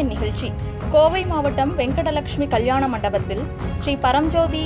இனிய நிகழ்ச்சி. கோவை மாவட்டம் வெங்கடலட்சுமி கல்யாண மண்டபத்தில் ஸ்ரீ பரம்ஜோதி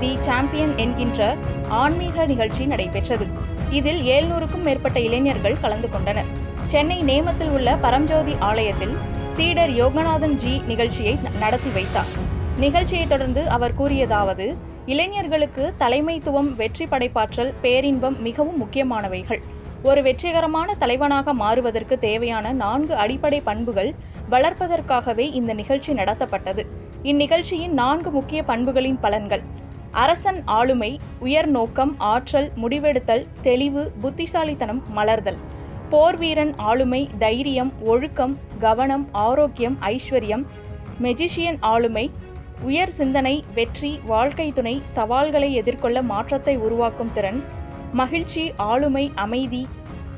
தி சாம்பியன் என்கின்ற ஆன்மீக நிகழ்ச்சி நடைபெற்றது. இதில் ஏழ்நூறுக்கும் மேற்பட்ட இளைஞர்கள் கலந்து கொண்டனர். சென்னை நேமத்தில் உள்ள பரம்ஜோதி ஆலயத்தில் சீடர் யோகநாதன் ஜி நிகழ்ச்சியை நடத்தி வைத்தார். நிகழ்ச்சியை தொடர்ந்து அவர் கூறியதாவது இளைஞர்களுக்கு தலைமைத்துவம் வெற்றி படைப்பாற்றல் பேரின்பம் மிகவும் முக்கியமானவைகள். ஒரு வெற்றிகரமான தலைவனாக மாறுவதற்கு தேவையான நான்கு அடிப்படை பண்புகள் வளர்ப்பதற்காகவே இந்த நிகழ்ச்சி நடத்தப்பட்டது. இந்நிகழ்ச்சியின் நான்கு முக்கிய பண்புகளின் பலன்கள். அரசன் ஆளுமை உயர் நோக்கம் ஆற்றல் முடிவெடுத்தல் தெளிவு புத்திசாலித்தனம் மலர்தல். போர் வீரன் ஆளுமை தைரியம் ஒழுக்கம் கவனம் ஆரோக்கியம் ஐஸ்வர்யம். மெஜிஷியன் ஆளுமை உயர் சிந்தனை வெற்றி வாழ்க்கை துணை சவால்களை எதிர்கொள்ள மாற்றத்தை உருவாக்கும் திறன். மகிழ்ச்சி ஆளுமை அமைதி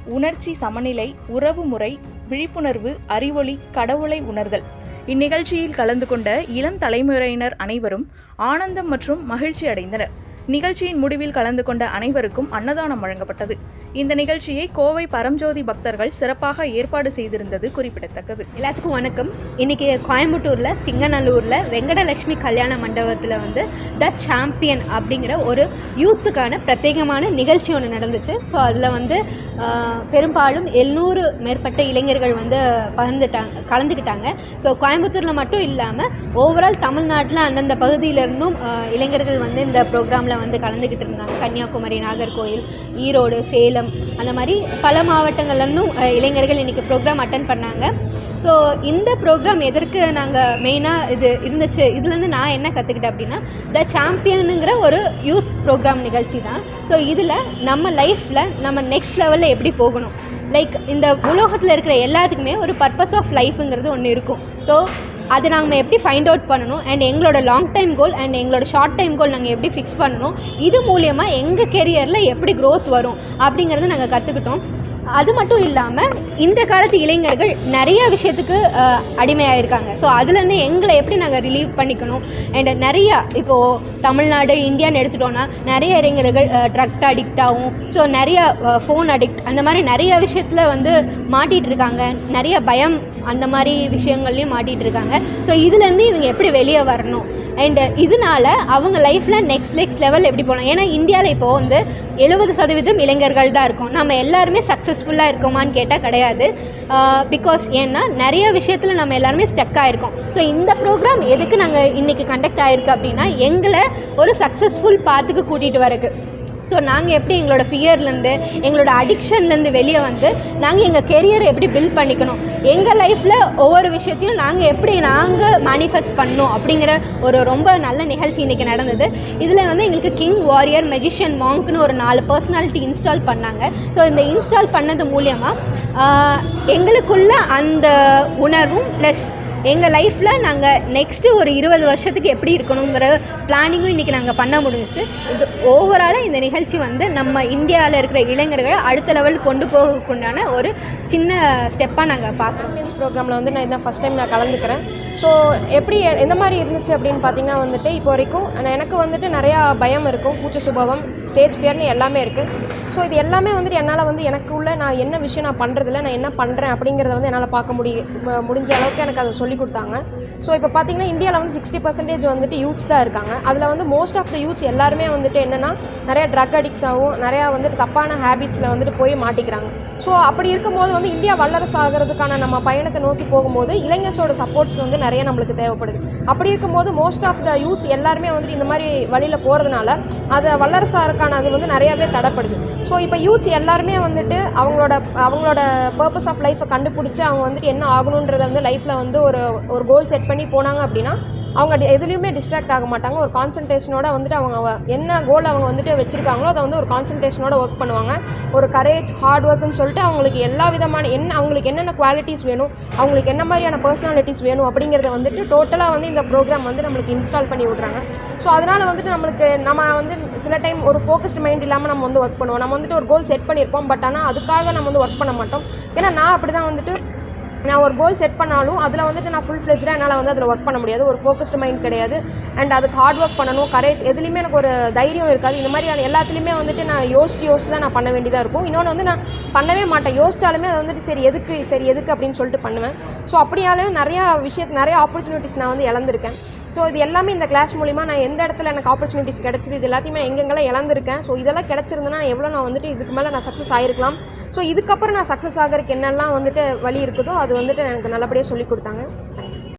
உணர்ச்சி சமநிலை உறவுமுறை விழிப்புணர்வு அறிவொளி கடவுளை உணர்தல். இந்நிகழ்ச்சியில் கலந்து கொண்ட இளம் தலைமுறையினர் அனைவரும் ஆனந்தம் மற்றும் மகிழ்ச்சி அடைந்தனர். நிகழ்ச்சியின் முடிவில் கலந்து கொண்ட அனைவருக்கும் அன்னதானம் வழங்கப்பட்டது. இந்த நிகழ்ச்சியை கோவை பரம்ஜோதி பக்தர்கள் சிறப்பாக ஏற்பாடு செய்திருந்தது குறிப்பிடத்தக்கது. எல்லாத்துக்கும் வணக்கம். இன்னைக்கு கோயம்புத்தூரில் சிங்கநல்லூரில் வெங்கடலட்சுமி கல்யாண மண்டபத்தில் வந்து த சாம்பியன் அப்படிங்கிற ஒரு யூத்துக்கான பிரத்யேகமான நிகழ்ச்சி ஒன்று நடந்துச்சு. ஸோ அதில் வந்து பெரும்பாலும் எழுநூறு மேற்பட்ட இளைஞர்கள் வந்து பகிர்ந்துட்டாங்க கலந்துக்கிட்டாங்க. ஸோ கோயம்புத்தூரில் மட்டும் இல்லாமல் ஓவரால் தமிழ்நாட்டில் அந்தந்த பகுதியிலேருந்தும் இளைஞர்கள் வந்து இந்த ப்ரோக்ராமில் வந்து கலந்துக்கிட்டு இருந்தாங்க. கன்னியாகுமரி நாகர்கோயில் ஈரோடு சேலம் அந்த மாதிரி பல மாவட்டங்கள்லேருந்தும் இளைஞர்கள் இன்றைக்கி ப்ரோக்ராம் அட்டன் பண்ணாங்க. ஸோ இந்த ப்ரோக்ராம் எதற்கு நாங்கள் மெயினாக இது இருந்துச்சு இதுலேருந்து நான் என்ன கற்றுக்கிட்டேன் அப்படின்னா த சாம்பியனுங்கிற ஒரு யூத் ப்ரோக்ராம் நிகழ்ச்சி தான். ஸோ இதில் நம்ம லைஃப்பில் நம்ம நெக்ஸ்ட் லெவலில் எப்படி போகணும்? லைக் இந்த உலோகத்தில் இருக்கிற எல்லாத்துக்குமே ஒரு பர்பஸ் ஆஃப் லைஃப்ங்கிறது ஒன்று இருக்கும். ஸோ அதை நாங்கள் எப்படி ஃபைண்ட் அவுட் பண்ணணும்? அண்ட் எங்களோட லாங் டைம் கோல் அண்ட் எங்களோட ஷார்ட் டைம் கோல் நாங்கள் எப்படி ஃபிக்ஸ் பண்ணணும்? இது மூலியமாக எங்கள் கெரியரில் எப்படி க்ரோத் வரும்? அப்படிங்கிறத நாங்கள் கற்றுக்கிட்டோம் அது மட்டும் இல்லாமல் இந்த காலத்து இளைஞர்கள் நிறைய விஷயத்துக்கு அடிமையாக அடிமையாயிருக்காங்க. ஸோ அதுலேருந்து எங்களை எப்படி நாங்கள் ரிலீவ் பண்ணிக்கணும்? அண்ட் நிறையா இப்போது தமிழ்நாடு இந்தியான்னு எடுத்துட்டோன்னா நிறைய இளைஞர்கள் ட்ரக் அடிக்டாகவும் ஸோ நிறைய ஃபோன் அடிக்ட் அந்த மாதிரி நிறைய விஷயத்தில் வந்து மாட்டிகிட்டு இருக்காங்க நிறைய பயம் அந்த மாதிரி விஷயங்கள்லையும் மாட்டிகிட்டு இருக்காங்க ஸோ இதுலேருந்து இவங்க எப்படி வெளியே வரணும்? அண்டு இதனால அவங்க லைஃப்பில் நெக்ஸ்ட் நெக்ஸ்ட் லெவல் எப்படி போகலாம்? ஏன்னா இந்தியாவில் இப்போ வந்து எழுபது சதவீதம் இளைஞர்கள் தான் இருக்கும். நம்ம எல்லாருமே சக்ஸஸ்ஃபுல்லாக இருக்கோமான்னு கேட்டால் கிடையாது. பிகாஸ் ஏன்னா நிறைய விஷயத்தில் நம்ம எல்லாருமே ஸ்டக் ஆகிருக்கோம் ஸோ இந்த ப்ரோக்ராம் எதுக்கு நாங்கள் இன்றைக்கி கண்டக்ட் ஆகிருக்கு அப்படின்னா எங்களை ஒரு சக்ஸஸ்ஃபுல் பாத்துக்கு கூட்டிகிட்டு வரக்கு. ஸோ நாங்கள் எப்படி எங்களோட ஃபியர்லேருந்து எங்களோட அடிக்ஷன்லேருந்து வெளியே வந்து நாங்கள் எங்கள் கெரியரை எப்படி பில்ட் பண்ணிக்கணும்? எங்கள் லைஃப்பில் ஒவ்வொரு விஷயத்தையும் நாங்கள் எப்படி நாங்கள் மேனிஃபெஸ்ட் பண்ணோம் அப்படிங்கிற ஒரு ரொம்ப நல்ல நிகழ்ச்சி இன்றைக்கி நடந்தது. இதில் வந்து எங்களுக்கு கிங் வாரியர் மெஜிஷியன் மாங்க்னு ஒரு நாலு பர்சனாலிட்டி இன்ஸ்டால் பண்ணாங்க. ஸோ இந்த இன்ஸ்டால் பண்ணது மூலியமாக எங்களுக்குள்ள அந்த உணர்வும் ப்ளஸ் எங்கள் லைஃப்பில் நாங்கள் நெக்ஸ்ட்டு ஒரு இருபது வருஷத்துக்கு எப்படி இருக்கணுங்கிற பிளானிங்கும் இன்றைக்கி நாங்கள் பண்ண முடிஞ்சுச்சு. இது ஓவராலாக இந்த நிகழ்ச்சி வந்து நம்ம இந்தியாவில் இருக்கிற இளைஞர்களை அடுத்த லெவல் கொண்டு போகக்குண்டான ஒரு சின்ன ஸ்டெப்பாக நாங்கள் பார்க்குறோம். சாம்பியன்ஸ் ப்ரோக்ராமில் வந்து நான் இதான் ஃபஸ்ட் டைம் நான் கலந்துக்கிறேன். ஸோ எப்படி எந்த மாதிரி இருந்துச்சு அப்படின்னு பார்த்தீங்கன்னா வந்துட்டு இப்போ வரைக்கும் நான் எனக்கு வந்துட்டு நிறையா பயம் இருக்கும். பூச்ச சுபாவம் ஸ்டேஜ் ஃபியர்னு எல்லாமே இருக்குது ஸோ இது எல்லாமே வந்துட்டு என்னால் வந்து எனக்கு உள்ள நான் என்ன விஷயம் நான் பண்ணுறதில்ல நான் என்ன பண்ணுறேன் அப்படிங்கிறத வந்து என்னால் பார்க்க முடிய முடிஞ்ச அளவுக்கு எனக்கு அதை சொல்லி கொடுத்தாங்க ஸோ இப்போ பார்த்தீங்கன்னா இந்தியாவில் வந்து சிக்ஸ்டி பர்சன்டேஜ் வந்துட்டு யூத்ஸ் தான் இருக்காங்க. அதில் வந்து மோஸ்ட் ஆஃப் த யூத்ஸ் எல்லாருமே வந்துட்டு என்னென்னா நிறையா ட்ரக் அடிக்ஸாகவும் நிறையா வந்துட்டு தப்பான ஹேபிட்ஸில் வந்துட்டு போய் மாட்டிக்கிறாங்க. ஸோ அப்படி இருக்கும்போது வந்து இந்தியா வல்லரசு ஆகிறதுக்கான நம்ம பயணத்தை நோக்கி போகும்போது இளைஞர்ஸோட சப்போர்ட்ஸ் வந்து நிறைய நம்மளுக்கு தேவைப்படுது. அப்படி இருக்கும்போது மோஸ்ட் ஆஃப் த யூத்ஸ் எல்லாருமே வந்துட்டு இந்த மாதிரி வழியில் போகிறதுனால அதை வல்லரசாருக்கான அது வந்து நிறையாவே தடைப்படுது. ஸோ இப்போ யூத்ஸ் எல்லாருமே வந்துட்டு அவங்களோட அவங்களோட பர்பஸ் ஆஃப் லைஃப்பை கண்டுபிடிச்சி அவங்க வந்துட்டு என்ன ஆகணுன்றதை வந்து லைஃப்பில் வந்து ஒரு ஒரு கோல் செட் பண்ணி போனாங்க அப்படின்னா அவங்க எதுலேயுமே டிஸ்ட்ராக்ட் ஆக மாட்டாங்க. ஒரு கான்சன்ட்ரேஷனோட வந்துட்டு அவங்க என்ன கோல் அவங்க வந்துட்டு வச்சுருக்காங்களோ அதை வந்து ஒரு கான்சன்ட்ரேஷனோட ஒர்க் பண்ணுவாங்க. ஒரு கரேஜ் ஹார்ட் ஒர்க்குன்னு சொல்லிட்டு அவங்களுக்கு எல்லா விதமான என்ன அவங்களுக்கு என்னென்ன குவாலிட்டிஸ் வேணும் அவங்களுக்கு என்ன மாதிரியான பர்சனாலிட்டிஸ் வேணும் அப்படிங்கிறத வந்துட்டு டோட்டலாக வந்து இந்த ப்ரோக்ராம் வந்து நம்மளுக்கு இன்ஸ்டால் பண்ணி விட்றாங்க. ஸோ அதனால் வந்துட்டு நம்மளுக்கு நம்ம வந்து சில டைம் ஒரு ஃபோக்கஸ்டு மைண்ட் இல்லாமல் நம்ம வந்து ஒர்க் பண்ணுவோம். நம்ம வந்துட்டு ஒரு கோல் செட் பண்ணியிருப்போம். பட் ஆனால் அதுக்காக நம்ம வந்து ஒர்க் பண்ண மாட்டோம். ஏன்னா நான் அப்படி தான் வந்துட்டு நான் ஒரு கோல் செட் பண்ணாலும் அதில் வந்துட்டு நான் ஃபுல் ஃப்ளெஜ்டாக என்னால் வந்து அதில் ஒர்க் பண்ண முடியாது. ஒரு ஃபோக்கஸ்டு மைண்ட் கிடையாது. அண்ட் அதுக்கு ஹார்ட் ஒர்க் பண்ணணும் கரேஜ் எதுலேயுமே எனக்கு ஒரு தைரியம் இருக்காது. இந்த மாதிரி எல்லாத்துலேயுமே வந்துட்டு நான் யோசிச்சு யோசிச்சு தான் நான் பண்ண வேண்டியதாக இருக்கும். இன்னொன்று வந்து நான் பண்ணவே மாட்டேன். யோசிச்சாலுமே அதை வந்துட்டு சரி எதுக்கு சரி எதுக்கு அப்படின்னு சொல்லிட்டு பண்ணுவேன். ஸோ அப்படியாலும் நிறையா விஷயத்து நிறைய ஆப்பர்ச்சுனிட்டிஸ் நான் வந்து இழந்திருக்கேன். ஸோ இது எல்லாமே இந்த கிளாஸ் மூலிமா நான் எந்த இடத்துல எனக்கு ஆப்பர்ச்சுனிட்டிஸ் கிடச்சிது இது எல்லாத்தையுமே நான் எங்கெங்கெல்லாம் இழந்திருக்கேன். ஸோ இதெல்லாம் கிடச்சிருந்தேன்னா எவ்வளோ நான் வந்துட்டு இதுக்கு மேலே நான் சக்ஸஸ் ஆகிருக்கலாம் ஸோ இதுக்கப்புறம் நான் சக்ஸஸ் ஆகிறதுக்கு என்னெல்லாம் வந்துட்டு வழி இருக்குதோ அது வந்துட்டு எனக்கு நல்லபடியாக சொல்லி கொடுத்தாங்க. தேங்க்ஸ்